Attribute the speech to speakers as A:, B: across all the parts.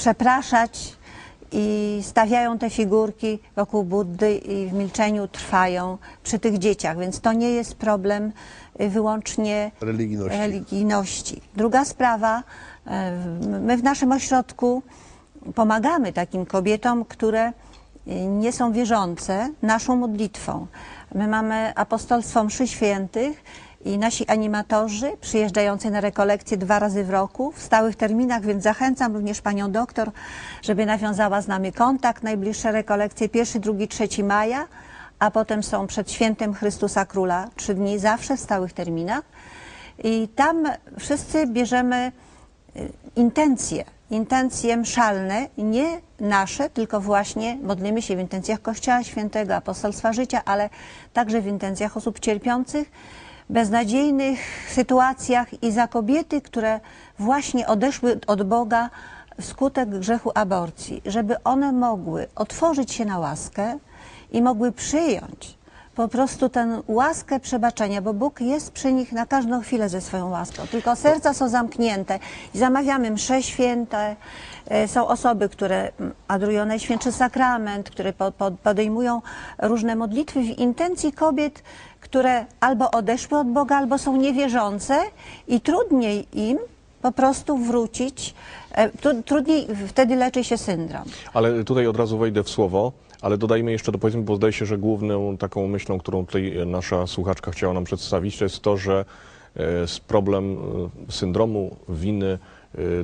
A: przepraszać i stawiają te figurki wokół Buddy i w milczeniu trwają przy tych dzieciach, więc to nie jest problem y, wyłącznie
B: Religijności.
A: religijności. Druga sprawa, e, my w naszym ośrodku pomagamy takim kobietom, które y, nie są wierzące, naszą modlitwą. My mamy apostolstwo mszy świętych i nasi animatorzy przyjeżdżający na rekolekcje dwa razy w roku w stałych terminach, więc zachęcam również panią doktor, żeby nawiązała z nami kontakt. Najbliższe rekolekcje 1, 2, 3 maja, a potem są przed świętem Chrystusa Króla, trzy dni zawsze w stałych terminach. I tam wszyscy bierzemy y, intencje, intencje mszalne, nie nasze, tylko właśnie modlimy się w intencjach Kościoła Świętego, Apostolstwa Życia, ale także w intencjach osób cierpiących, beznadziejnych sytuacjach i za kobiety, które właśnie odeszły od Boga wskutek grzechu aborcji, żeby one mogły otworzyć się na łaskę i mogły przyjąć po prostu tę łaskę przebaczenia, bo Bóg jest przy nich na każdą chwilę ze swoją łaską. Tylko serca są zamknięte i zamawiamy msze święte. E, Są osoby, które adorują Najświętszy Sakrament, które po, po, podejmują różne modlitwy w intencji kobiet, które albo odeszły od Boga, albo są niewierzące i trudniej im po prostu wrócić, e, tru- trudniej wtedy leczy się syndrom.
C: Ale tutaj od razu wejdę w słowo, ale dodajmy jeszcze, dopowiedzmy, bo zdaje się, że główną taką myślą, którą tutaj nasza słuchaczka chciała nam przedstawić, to jest to, że e, problem e, syndromu winy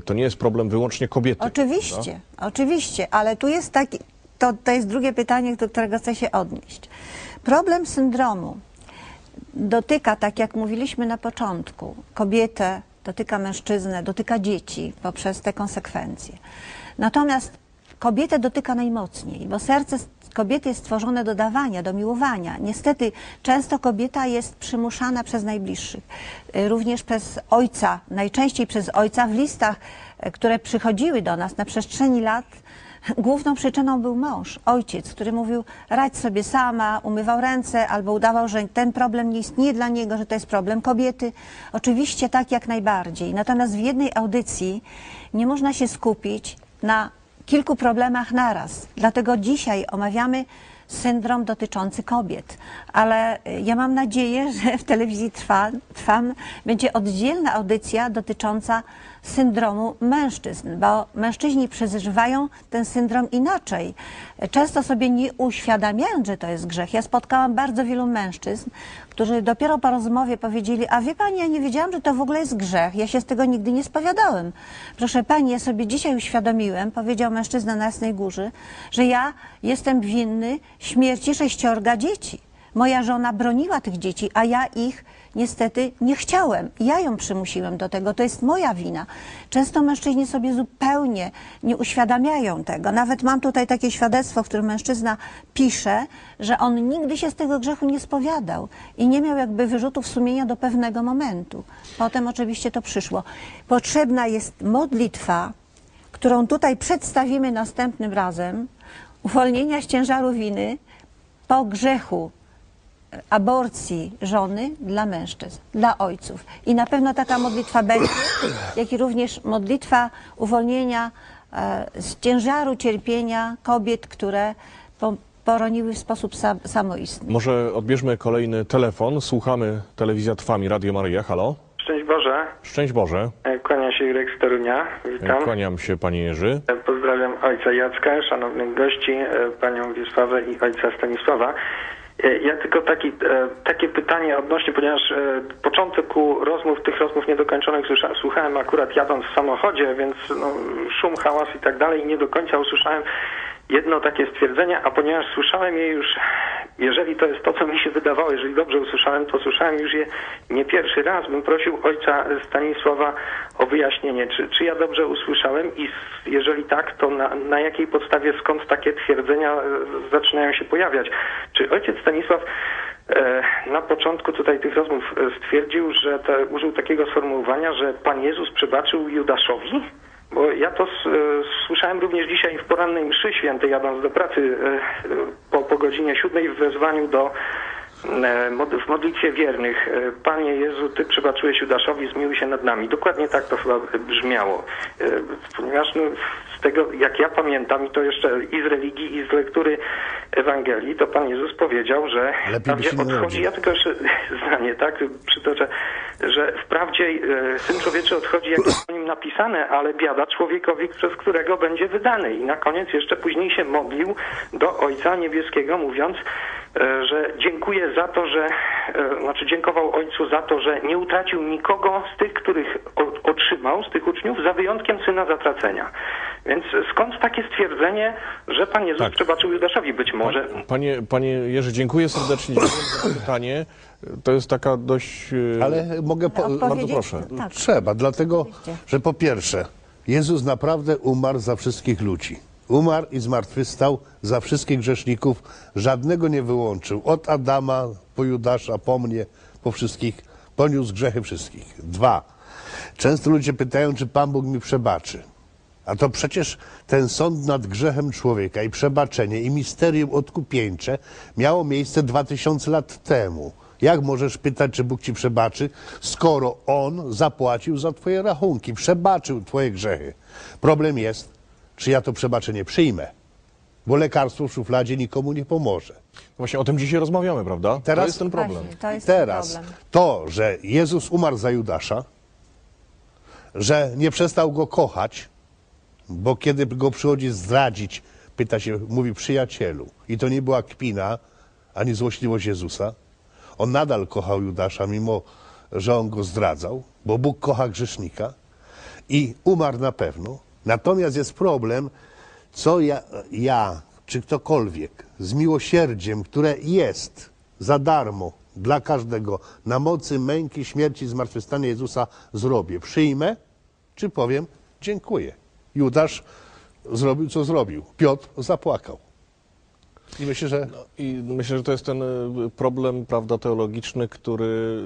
C: to nie jest problem wyłącznie kobiety.
A: Oczywiście, oczywiście, ale tu jest taki, to, to jest drugie pytanie, do którego chcę się odnieść. Problem syndromu dotyka, tak jak mówiliśmy na początku, kobietę, dotyka mężczyznę, dotyka dzieci poprzez te konsekwencje. Natomiast kobietę dotyka najmocniej, bo serce kobiety jest stworzone do dawania, do miłowania. Niestety często kobieta jest przymuszana przez najbliższych, y, również przez ojca, najczęściej przez ojca w listach, y, które przychodziły do nas na przestrzeni lat. Główną przyczyną był mąż, ojciec, który mówił radź sobie sama, umywał ręce albo udawał, że ten problem nie istnieje dla niego, że to jest problem kobiety. Oczywiście tak jak najbardziej. Natomiast w jednej audycji nie można się skupić na kilku problemach naraz. Dlatego dzisiaj omawiamy syndrom dotyczący kobiet. Ale ja mam nadzieję, że w telewizji Trwa, Trwam będzie oddzielna audycja dotycząca syndromu mężczyzn, bo mężczyźni przeżywają ten syndrom inaczej. Często sobie nie uświadamiając, że to jest grzech. Ja spotkałam bardzo wielu mężczyzn, którzy dopiero po rozmowie powiedzieli, a wie pani, ja nie wiedziałam, że to w ogóle jest grzech. Ja się z tego nigdy nie spowiadałem. Proszę pani, ja sobie dzisiaj uświadomiłem, powiedział mężczyzna na Jasnej Górze, że ja jestem winny śmierci sześciorga dzieci. Moja żona broniła tych dzieci, a ja ich niestety nie chciałem. Ja ją przymusiłem do tego. To jest moja wina. Często mężczyźni sobie zupełnie nie uświadamiają tego. Nawet mam tutaj takie świadectwo, w którym mężczyzna pisze, że on nigdy się z tego grzechu nie spowiadał i nie miał jakby wyrzutów sumienia do pewnego momentu. Potem oczywiście to przyszło. Potrzebna jest modlitwa, którą tutaj przedstawimy następnym razem, uwolnienia z ciężaru winy po grzechu aborcji żony dla mężczyzn, dla ojców. I na pewno taka modlitwa będzie, jak i również modlitwa uwolnienia e, z ciężaru cierpienia kobiet, które po, poroniły w sposób sam, samoistny.
C: Może odbierzmy kolejny telefon. Słuchamy Telewizja Trwami, Radio Maryja. Halo?
D: Szczęść Boże,
C: Szczęść Boże.
D: E, kłania się Jurek z Torunia, witam.
C: Kłaniam się, panie Jerzy.
D: E, Pozdrawiam ojca Jacka, szanownych gości, e, panią Wiesławę i ojca Stanisława. E, Ja tylko taki, e, takie pytanie odnośnie, ponieważ e, początku rozmów, tych rozmów niedokończonych słuchałem akurat jadąc w samochodzie, więc no, szum, hałas i tak dalej i nie do końca usłyszałem jedno takie stwierdzenie, a ponieważ słyszałem je już, jeżeli to jest to, co mi się wydawało, jeżeli dobrze usłyszałem, to słyszałem już je nie pierwszy raz, bym prosił ojca Stanisława o wyjaśnienie, czy, czy ja dobrze usłyszałem i jeżeli tak, to na, na jakiej podstawie, skąd takie twierdzenia e, zaczynają się pojawiać. Czy ojciec Stanisław e, na początku tutaj tych rozmów e, stwierdził, że te, użył takiego sformułowania, że Pan Jezus przebaczył Judaszowi? Bo ja to e, słyszałem również dzisiaj w porannej mszy świętej, jadąc do pracy e, po, po godzinie siódmej w wezwaniu do, e, w modlitwie wiernych Panie Jezu, Ty przebaczyłeś Judaszowi, zmiłuj się nad nami. Dokładnie tak to chyba brzmiało. Ponieważ no, z tego, jak ja pamiętam, i to jeszcze i z religii, i z lektury Ewangelii, to Pan Jezus powiedział, że
B: Lepiej
D: tam, gdzie odchodzi, ja tylko jeszcze zdanie, tak, przytoczę, że wprawdzie e, Syn Człowieczy odchodzi, jak jest o nim napisane, ale biada człowiekowi, przez którego będzie wydany. I na koniec jeszcze później się modlił do Ojca Niebieskiego, mówiąc, e, że dziękuję za to, że, e, znaczy dziękował Ojcu za to, że nie utracił nikogo z tych, których otrzymał, z tych uczniów, za wyjątkiem Syna Zatracenia. Więc skąd takie stwierdzenie, że Pan Jezus
C: Tak.
D: przebaczył Judaszowi być może?
C: Panie, panie Jerzy, dziękuję serdecznie za pytanie. To jest taka dość... e,
B: Ale mogę po,
A: Odpowiedzieć?
C: proszę.
A: Tak.
B: Trzeba, dlatego, że po pierwsze, Jezus naprawdę umarł za wszystkich ludzi. Umarł i zmartwychwstał za wszystkich grzeszników, żadnego nie wyłączył. Od Adama po Judasza, po mnie, po wszystkich, poniósł grzechy wszystkich. Dwa, często ludzie pytają, czy Pan Bóg mi przebaczy. A to przecież ten sąd nad grzechem człowieka i przebaczenie i misterium odkupieńcze miało miejsce 2000 lat temu. Jak możesz pytać, czy Bóg ci przebaczy, skoro On zapłacił za twoje rachunki, przebaczył twoje grzechy? Problem jest, czy ja to przebaczenie przyjmę, bo lekarstwo w szufladzie nikomu nie pomoże.
C: Właśnie o tym dzisiaj rozmawiamy, prawda?
B: Teraz-
C: to jest ten problem.
A: Właśnie, to jest
B: Teraz
A: problem.
B: to, że Jezus umarł za Judasza, że nie przestał go kochać, bo kiedy go przychodzi zdradzić, pyta się, mówi przyjacielu. I to nie była kpina, ani złośliwość Jezusa. On nadal kochał Judasza, mimo że on go zdradzał, bo Bóg kocha grzesznika i umarł na pewno. Natomiast jest problem, co ja, ja czy ktokolwiek z miłosierdziem, które jest za darmo dla każdego, na mocy męki, śmierci zmartwychwstania Jezusa zrobię. Przyjmę, czy powiem dziękuję. Judasz zrobił, co zrobił. Piotr zapłakał. I myślę, że
C: I myślę, że to jest ten e, problem, prawda, teologiczny, który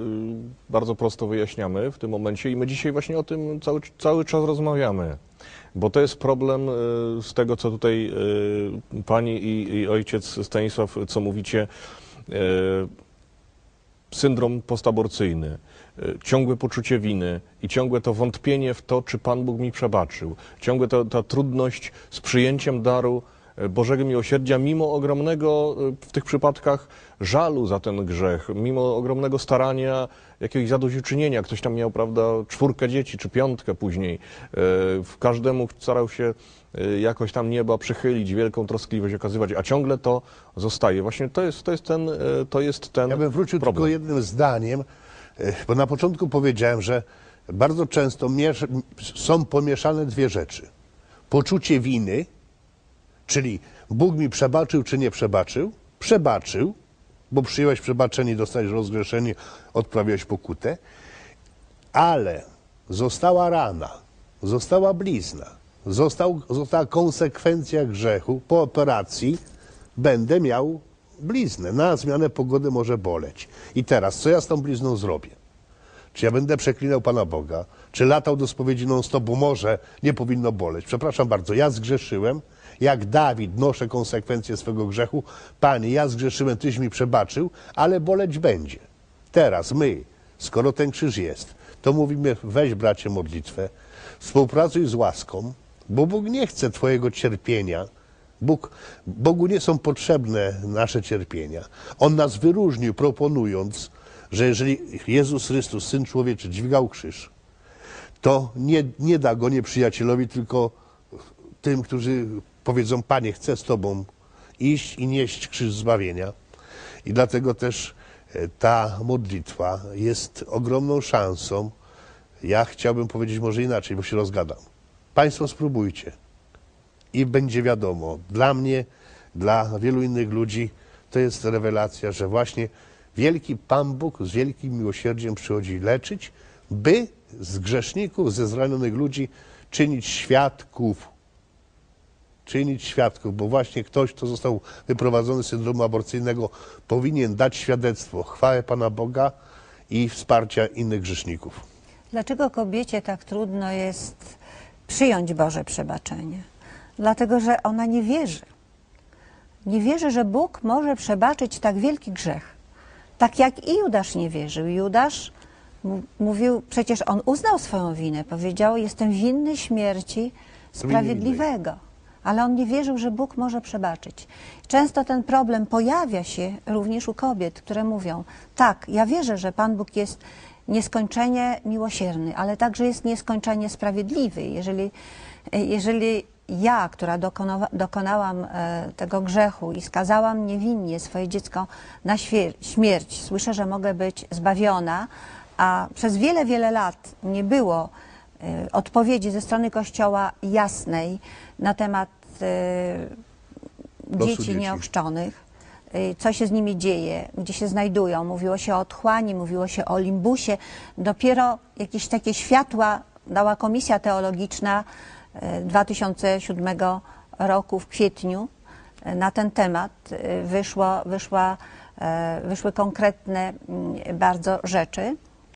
C: e, bardzo prosto wyjaśniamy w tym momencie i my dzisiaj właśnie o tym cały, cały czas rozmawiamy. Bo to jest problem e, z tego, co tutaj pani i, i ojciec Stanisław, co mówicie, syndrom postaborcyjny, y, ciągłe poczucie winy i ciągłe to wątpienie w to, czy Pan Bóg mi przebaczył, ciągłe to, ta trudność z przyjęciem daru y, Bożego Miłosierdzia, mimo ogromnego y, w tych przypadkach żalu za ten grzech, mimo ogromnego starania, jakiegoś zadośćuczynienia. Ktoś tam miał, prawda, czwórkę dzieci, czy piątkę później. W każdemu starał się jakoś tam nieba przychylić, wielką troskliwość okazywać, a ciągle to zostaje. Właśnie to jest, to jest ten, y, to jest ten
B: Ja bym wrócił
C: problem.
B: tylko jednym zdaniem, e, bo na początku powiedziałem, że bardzo często są pomieszane dwie rzeczy. Poczucie winy, czyli Bóg mi przebaczył czy nie przebaczył. Przebaczył, bo przyjąłeś przebaczenie, dostałeś rozgrzeszenie, odprawiłeś pokutę, ale została rana, została blizna, został, została konsekwencja grzechu. Po operacji będę miał bliznę. Na zmianę pogody może boleć. I teraz, co ja z tą blizną zrobię? Czy ja będę przeklinał Pana Boga? Czy latał do spowiedzi non-stop, bo może nie powinno boleć? Przepraszam bardzo, ja zgrzeszyłem. Jak Dawid noszę konsekwencje swego grzechu. Panie, ja zgrzeszyłem, Tyś mi przebaczył, ale boleć będzie. Teraz my, skoro ten krzyż jest, to mówimy, weź bracie modlitwę, współpracuj z łaską, bo Bóg nie chce Twojego cierpienia. Bóg, Bogu nie są potrzebne nasze cierpienia. On nas wyróżnił, proponując, że jeżeli Jezus Chrystus, Syn Człowieczy, dźwigał krzyż, to nie, nie da go nieprzyjacielowi, tylko tym, którzy powiedzą, Panie, chcę z Tobą iść i nieść krzyż zbawienia. I dlatego też e, ta modlitwa jest ogromną szansą. Ja chciałbym powiedzieć może inaczej, bo się rozgadam. Państwo spróbujcie i będzie wiadomo. Dla mnie, dla wielu innych ludzi to jest rewelacja, że właśnie wielki Pan Bóg z wielkim miłosierdziem przychodzi leczyć, by z grzeszników, ze zranionych ludzi czynić świadków. Czynić świadków, bo właśnie ktoś, kto został wyprowadzony z syndromu aborcyjnego, powinien dać świadectwo chwałę Pana Boga i wsparcia innych grzeszników.
A: Dlaczego kobiecie tak trudno jest przyjąć Boże przebaczenie? Dlatego, że ona nie wierzy. Nie wierzy, że Bóg może przebaczyć tak wielki grzech. Tak jak i Judasz nie wierzył. Judasz mówił, przecież on uznał swoją winę, powiedział, jestem winny śmierci sprawiedliwego. Ale on nie wierzył, że Bóg może przebaczyć. Często ten problem pojawia się również u kobiet, które mówią: Tak, ja wierzę, że Pan Bóg jest nieskończenie miłosierny, ale także jest nieskończenie sprawiedliwy. Jeżeli, jeżeli ja, która dokonawa, dokonałam e, tego grzechu i skazałam niewinnie swoje dziecko na śmierć, słyszę, że mogę być zbawiona, a przez wiele, wiele lat nie było e, odpowiedzi ze strony Kościoła jasnej na temat e, dzieci
B: dzieci.
A: nieochrzczonych, co się z nimi dzieje, gdzie się znajdują. Mówiło się o otchłani, mówiło się o limbusie. Dopiero jakieś takie światła dała Komisja Teologiczna y, 2007 roku w kwietniu y, na ten temat. Y, Wyszło, wyszła, y, wyszły konkretne mm, bardzo rzeczy.